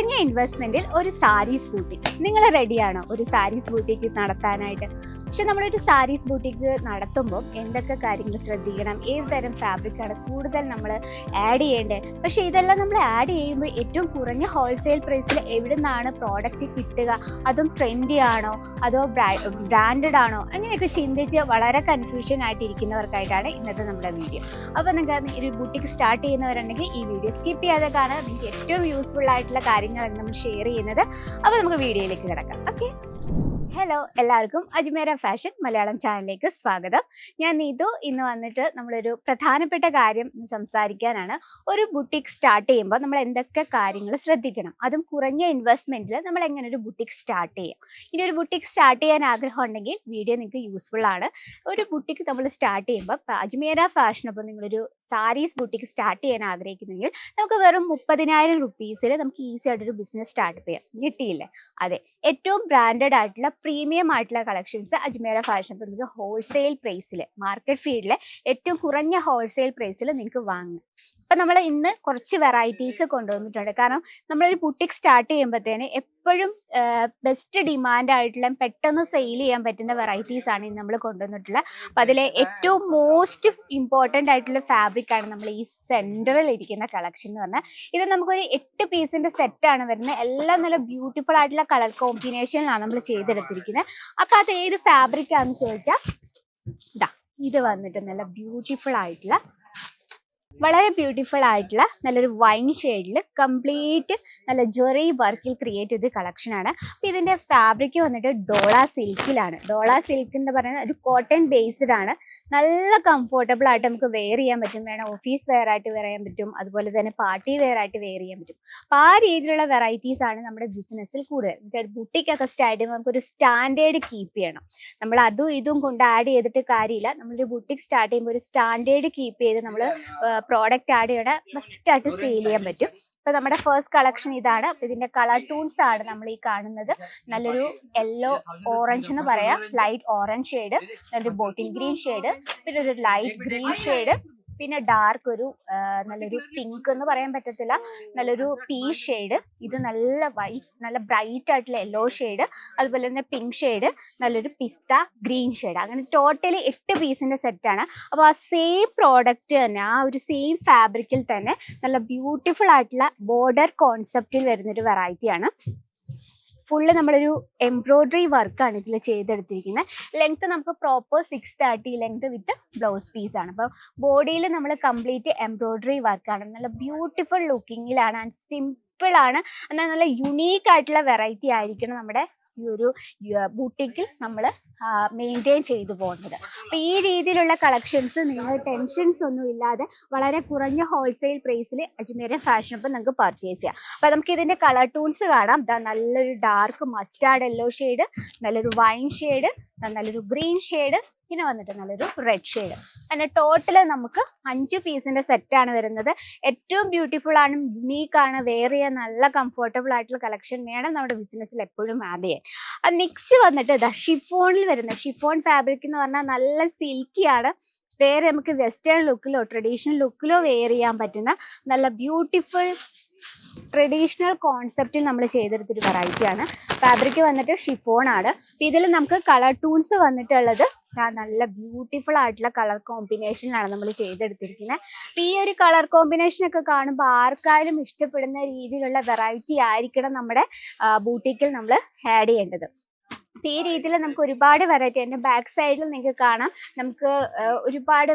കുറഞ്ഞ ഇൻവെസ്റ്റ്മെന്റിൽ ഒരു സാരീസ് ബൂട്ടിക്ക് നിങ്ങൾ റെഡിയാണോ ഒരു സാരീസ് ബൂട്ടിക്ക് നടത്താനായിട്ട്? പക്ഷെ നമ്മളൊരു സാരീസ് ബൂട്ടിക്ക് നടത്തുമ്പോൾ എന്തൊക്കെ കാര്യങ്ങൾ ശ്രദ്ധിക്കണം? ഏത് തരം ഫാബ്രിക്കാണ് കൂടുതൽ നമ്മൾ ആഡ് ചെയ്യേണ്ടത്? പക്ഷേ ഇതെല്ലാം നമ്മൾ ആഡ് ചെയ്യുമ്പോൾ ഏറ്റവും കുറഞ്ഞ ഹോൾസെയിൽ പ്രൈസിൽ എവിടെ നിന്നാണ് പ്രോഡക്റ്റ് കിട്ടുക? അതും ട്രെൻഡി ആണോ? അതോ ബ്രാൻഡഡ് ആണോ? അങ്ങനെയൊക്കെ ചിന്തിച്ച് വളരെ കൺഫ്യൂഷൻ ആയിട്ടിരിക്കുന്നവർക്കായിട്ടാണ് ഇന്നത്തെ നമ്മുടെ വീഡിയോ അപ്പോൾ നിങ്ങൾക്ക് ഒരു ബുട്ടിക്ക് സ്റ്റാർട്ട് ചെയ്യുന്നവരുണ്ടെങ്കിൽ ഈ വീഡിയോ സ്കിപ്പ് ചെയ്യാതെ കാണാൻ നിങ്ങൾക്ക് ഏറ്റവും യൂസ്ഫുൾ ആയിട്ടുള്ള കാര്യങ്ങളാണ് നമ്മൾ ഷെയർ ചെയ്യുന്നത്. അപ്പോൾ നമുക്ക് വീഡിയോയിലേക്ക് കിടക്കാം. ഓക്കെ ഹലോ എല്ലാവർക്കും അജ്മേര ഫാഷൻ മലയാളം ചാനലിലേക്ക് സ്വാഗതം. ഞാൻ നീതു. ഇന്ന് വന്നിട്ട് നമ്മളൊരു പ്രധാനപ്പെട്ട കാര്യം സംസാരിക്കാനാണ്. ഒരു ബുട്ടിക് സ്റ്റാർട്ട് ചെയ്യുമ്പോൾ നമ്മൾ എന്തൊക്കെ കാര്യങ്ങൾ ശ്രദ്ധിക്കണം? അതും കുറഞ്ഞ ഇൻവെസ്റ്റ്മെന്റിൽ നമ്മൾ എങ്ങനെ ഒരു ബുട്ടിക് സ്റ്റാർട്ട് ചെയ്യാം? ഇനി ഒരു ബുട്ടിക് സ്റ്റാർട്ട് ചെയ്യാൻ ആഗ്രഹം ഉണ്ടെങ്കിൽ വീഡിയോ നിങ്ങൾക്ക് യൂസ്ഫുൾ ആണ്. ഒരു ബുട്ടിക്ക് നമ്മൾ സ്റ്റാർട്ട് ചെയ്യുമ്പോൾ അജ്മേര ഫാഷൻ അപ്പോൾ നിങ്ങളൊരു സാരീസ് ബുട്ടിക് സ്റ്റാർട്ട് ചെയ്യാൻ ആഗ്രഹിക്കുന്നെങ്കിൽ നമുക്ക് വെറും മുപ്പതിനായിരം റുപ്പീസിൽ നമുക്ക് ഈസി ആയിട്ടൊരു ബിസിനസ് സ്റ്റാർട്ട് ചെയ്യാം. കിട്ടിയില്ലേ? അതെ. ഏറ്റവും ബ്രാൻഡഡ് ആയിട്ടുള്ള പ്രീമിയം ആയിട്ടുള്ള കളക്ഷൻസ് അജ്മേര ഫാഷൻ നിങ്ങൾക്ക് ഹോൾസെയിൽ പ്രൈസിൽ മാർക്കറ്റ് ഫീൽഡിലെ ഏറ്റവും കുറഞ്ഞ ഹോൾസെയിൽ പ്രൈസിൽ നിങ്ങൾക്ക് വാങ്ങാം. അപ്പം നമ്മൾ ഇന്ന് കുറച്ച് വെറൈറ്റീസ് കൊണ്ടുവന്നിട്ടുണ്ട്. കാരണം നമ്മളൊരു ബുട്ടിക് സ്റ്റാർട്ട് ചെയ്യുമ്പോഴത്തേന് എപ്പോഴും ബെസ്റ്റ് ഡിമാൻഡ് ആയിട്ടുള്ള പെട്ടെന്ന് സെയിൽ ചെയ്യാൻ പറ്റുന്ന വെറൈറ്റീസ് ആണ് ഇന്ന് നമ്മൾ കൊണ്ടുവന്നിട്ടുള്ളത്. അപ്പം അതിലെ ഏറ്റവും മോസ്റ്റ് ഇമ്പോർട്ടന്റ് ആയിട്ടുള്ള ഫാബ്രിക് ആണ് നമ്മൾ ഈ സെന്ററിൽ ഇരിക്കുന്ന കളക്ഷൻ എന്ന് പറഞ്ഞാൽ ഇത് നമുക്കൊരു എട്ട് പീസിന്റെ സെറ്റ് ആണ് വരുന്നത്. എല്ലാം നല്ല ബ്യൂട്ടിഫുൾ ആയിട്ടുള്ള കളർ കോമ്പിനേഷനിലാണ് നമ്മൾ ചെയ്തെടുത്തിരിക്കുന്നത്. അപ്പൊ അത് ഏത് ഫാബ്രിക് ആണെന്ന് ചോദിച്ചാൽ ഇതാ ഇത് വന്നിട്ട് നല്ല ബ്യൂട്ടിഫുൾ ആയിട്ടുള്ള വളരെ ബ്യൂട്ടിഫുൾ ആയിട്ടുള്ള നല്ലൊരു വൈൻ ഷെയ്ഡിൽ കംപ്ലീറ്റ് നല്ല ജൊറി വർക്കിൽ ക്രിയേറ്റ് ചെയ്ത കളക്ഷൻ ആണ്. അപ്പൊ ഇതിന്റെ ഫാബ്രിക് വന്നിട്ട് ഡോള സിൽക്കിലാണ് ഡോള സിൽക്ക് എന്ന് പറയുന്നത് ഒരു കോട്ടൺ ബേസ്ഡ് ആണ്. നല്ല കംഫോർട്ടബിൾ ആയിട്ട് നമുക്ക് വെയർ ചെയ്യാൻ പറ്റും. വേണം ഓഫീസ് വെയർ ആയിട്ട് വെയർ ചെയ്യാൻ പറ്റും. അതുപോലെ തന്നെ പാർട്ടി വെയർ ആയിട്ട് വെയർ ചെയ്യാൻ പറ്റും. അപ്പൊ ആ രീതിയിലുള്ള വെറൈറ്റീസ് ആണ് നമ്മുടെ ബിസിനസ്സിൽ കൂടുതൽ. ബുട്ടിക്കൊക്കെ സ്റ്റാർട്ട് ചെയ്യുമ്പോൾ നമുക്കൊരു സ്റ്റാൻഡേർഡ് കീപ്പ് ചെയ്യണം. നമ്മൾ അതും ഇതും കൊണ്ട് ആഡ് ചെയ്തിട്ട് കാര്യമില്ല. നമ്മളൊരു ബുട്ടിക് സ്റ്റാർട്ട് ചെയ്യുമ്പോൾ ഒരു സ്റ്റാൻഡേർഡ് കീപ്പ് ചെയ്ത് നമ്മൾ പ്രോഡക്റ്റ് ആഡ് ചെയ്യണ ബെസ്റ്റ് ആയിട്ട് സെയിൽ ചെയ്യാൻ പറ്റും. ഇപ്പൊ നമ്മുടെ ഫസ്റ്റ് കളക്ഷൻ ഇതാണ്. ഇതിന്റെ കളർ ടൂൺസ് ആണ് നമ്മൾ ഈ കാണുന്നത്. നല്ലൊരു യെല്ലോ ഓറഞ്ച് എന്ന് പറയാം. ലൈറ്റ് ഓറഞ്ച് ഷെയ്ഡ് നല്ലൊരു ബോട്ടിൽ ഗ്രീൻ ഷെയ്ഡ് പിന്നെ ഒരു ലൈറ്റ് ഗ്രീൻ ഷെയ്ഡ് പിന്നെ ഡാർക്ക് ഒരു നല്ലൊരു പിങ്ക് എന്ന് പറയാൻ പറ്റത്തില്ല. നല്ലൊരു പീ ഷെയ്ഡ് ഇത് നല്ല വൈറ്റ് നല്ല ബ്രൈറ്റ് ആയിട്ടുള്ള യെല്ലോ ഷെയ്ഡ് അതുപോലെ തന്നെ പിങ്ക് ഷെയ്ഡ് നല്ലൊരു പിസ്ത ഗ്രീൻ ഷെയ്ഡ് അങ്ങനെ ടോട്ടലി എട്ട് പീസിന്റെ ആണ്. അപ്പോൾ ആ സെയിം പ്രോഡക്റ്റ് തന്നെ ആ ഒരു സെയിം ഫാബ്രിക്കിൽ തന്നെ നല്ല ബ്യൂട്ടിഫുൾ ആയിട്ടുള്ള ബോർഡർ കോൺസെപ്റ്റിൽ വരുന്നൊരു വെറൈറ്റിയാണ് ഫുള്ള് നമ്മളൊരു എംബ്രോയ്ഡറി വർക്കാണ് ഇതിൽ ചെയ്തെടുത്തിരിക്കുന്നത് ലെങ്ത് നമുക്ക് proper six thirty length with blouse piece ആണ്. അപ്പോൾ ബോഡിയിൽ നമ്മൾ കംപ്ലീറ്റ് എംബ്രോയിഡറി വർക്കാണ് നല്ല ബ്യൂട്ടിഫുൾ ലുക്കിങ്ങിലാണ് ആൻഡ് സിമ്പിൾ ആണ്. എന്നാൽ നല്ല യുണീക്ക് ആയിട്ടുള്ള വെറൈറ്റി ആയിരിക്കണം നമ്മുടെ ഈ ഒരു ബൂട്ടിക്കിൽ നമ്മൾ മെയിന്റെയിൻ ചെയ്തു പോകുന്നത്. അപ്പം ഈ രീതിയിലുള്ള കളക്ഷൻസ് നിങ്ങൾ ടെൻഷൻസ് ഒന്നും ഇല്ലാതെ വളരെ കുറഞ്ഞ ഹോൾസെയിൽ പ്രൈസിൽ അജ്മീരൻ ഫാഷൻ അപ്പോൾ നിങ്ങൾക്ക് പർച്ചേസ് ചെയ്യാം. അപ്പം നമുക്ക് ഇതിന്റെ കളർ ടൂൺസ് കാണാം. നല്ലൊരു ഡാർക്ക് മസ്റ്റാർഡ് യെല്ലോ ഷെയ്ഡ് നല്ലൊരു വൈൻ ഷെയ്ഡ് നല്ലൊരു ഗ്രീൻ ഷെയ്ഡ് പിന്നെ വന്നിട്ട് നല്ലൊരു റെഡ് ഷെയ്ഡ് പിന്നെ ടോട്ടൽ നമുക്ക് അഞ്ച് പീസിന്റെ സെറ്റാണ് വരുന്നത്. ഏറ്റവും ബ്യൂട്ടിഫുൾ ആണ് യുണീക്ക് ആണ് വെയർ ചെയ്യാൻ നല്ല കംഫർട്ടബിൾ ആയിട്ടുള്ള കളക്ഷൻ വേണം നമ്മുടെ ബിസിനസ്സിൽ എപ്പോഴും ആഡ് ചെയ്യാൻ. അത് നെക്സ്റ്റ് വന്നിട്ട് ഇതാ ഷിഫോണിൽ വരുന്ന ഷിഫോൺ ഫാബ്രിക് എന്ന് പറഞ്ഞാൽ നല്ല സിൽക്കി ആണ്. വേറെ നമുക്ക് വെസ്റ്റേൺ ലുക്കിലോ ട്രഡീഷണൽ ലുക്കിലോ വെയർ ചെയ്യാൻ പറ്റുന്ന നല്ല ബ്യൂട്ടിഫുൾ ട്രഡീഷണൽ കോൺസെപ്റ്റ് നമ്മൾ ചെയ്തെടുത്തൊരു വെറൈറ്റിയാണ് ഫാബ്രിക് വന്നിട്ട് ഷിഫോൺ ആണ്. ഇതിൽ നമുക്ക് കളർ ടൂൺസ് വന്നിട്ടുള്ളത് നല്ല ബ്യൂട്ടിഫുൾ ആയിട്ടുള്ള കളർ കോമ്പിനേഷനിലാണ് നമ്മൾ ചെയ്തെടുത്തിരിക്കുന്നത് അപ്പം ഈ ഒരു കളർ കോമ്പിനേഷൻ ഒക്കെ കാണുമ്പോൾ ആർക്കായാലും ഇഷ്ടപ്പെടുന്ന രീതിയിലുള്ള വെറൈറ്റി ആയിരിക്കണം നമ്മുടെ ബൂട്ടിക്കിൽ നമ്മൾ ആഡ് ചെയ്യേണ്ടത്. ഈ രീതിയിൽ നമുക്ക് ഒരുപാട് വെറൈറ്റി എന്റെ ബാക്ക് സൈഡിൽ നിങ്ങൾക്ക് കാണാം. നമുക്ക് ഒരുപാട്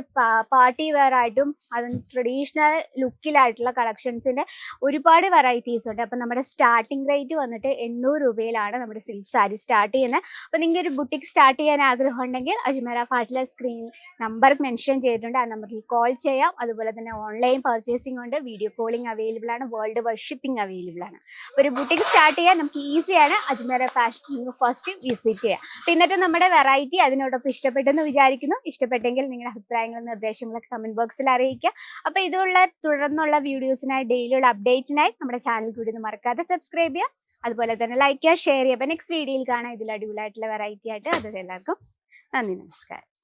പാർട്ടി വെയർ ആയിട്ടും അതും ട്രഡീഷണൽ ലുക്കിലായിട്ടുള്ള കളക്ഷൻസിന്റെ ഒരുപാട് വെറൈറ്റീസ് ഉണ്ട്. അപ്പം നമ്മുടെ സ്റ്റാർട്ടിംഗ് റേറ്റ് വന്നിട്ട് എണ്ണൂറ് രൂപയിലാണ് നമ്മുടെ സിൽക്ക് സാരി സ്റ്റാർട്ട് ചെയ്യുന്നത്. അപ്പോൾ നിങ്ങൾക്ക് ഒരു ബുട്ടിക് സ്റ്റാർട്ട് ചെയ്യാൻ ആഗ്രഹം ഉണ്ടെങ്കിൽ അജ്മേര ഫാട്ടിലെ സ്ക്രീൻ നമ്പർ മെൻഷൻ ചെയ്തിട്ടുണ്ട്. ആ നമ്പറിൽ കോൾ ചെയ്യാം. അതുപോലെ തന്നെ ഓൺലൈൻ പർച്ചേസിംഗ് ഉണ്ട്. വീഡിയോ കോളിംഗ് അവൈലബിൾ ആണ്. വേൾഡ് വൈഡ് ഷിപ്പിംഗ് അവൈലബിൾ ആണ്. ഒരു ബുട്ടിക് സ്റ്റാർട്ട് ചെയ്യാൻ നമുക്ക് ഈസിയാണ് അജ്മേര ഫാഷൻ ഫസ്റ്റ് വിസിറ്റ് ചെയ്യാം. എന്നിട്ട് നമ്മുടെ വെറൈറ്റി അതിനോടൊപ്പം ഇഷ്ടപ്പെട്ടെന്ന് വിചാരിക്കുന്നു. ഇഷ്ടപ്പെട്ടെങ്കിൽ നിങ്ങളുടെ അഭിപ്രായങ്ങളും നിർദ്ദേശങ്ങളൊക്കെ കമന്റ് ബോക്സിൽ അറിയിക്കുക. അപ്പോൾ ഇതുള്ള തുടർന്നുള്ള വീഡിയോസിനായി ഡെയിലിയുള്ള അപ്ഡേറ്റിനായി നമ്മുടെ ചാനൽ കൂടി ഒന്ന് മറക്കാതെ സബ്സ്ക്രൈബ് ചെയ്യുക. അതുപോലെ തന്നെ ലൈക്ക് ചെയ്യുക ഷെയർ ചെയ്യുക. അപ്പോൾ നെക്സ്റ്റ് വീഡിയോയിൽ കാണാം. ഇതിൽ അടിപൊളിയായിട്ടുള്ള വെറൈറ്റി ആയിട്ട്. അതുവരെ എല്ലാവർക്കും നന്ദി നമസ്കാരം.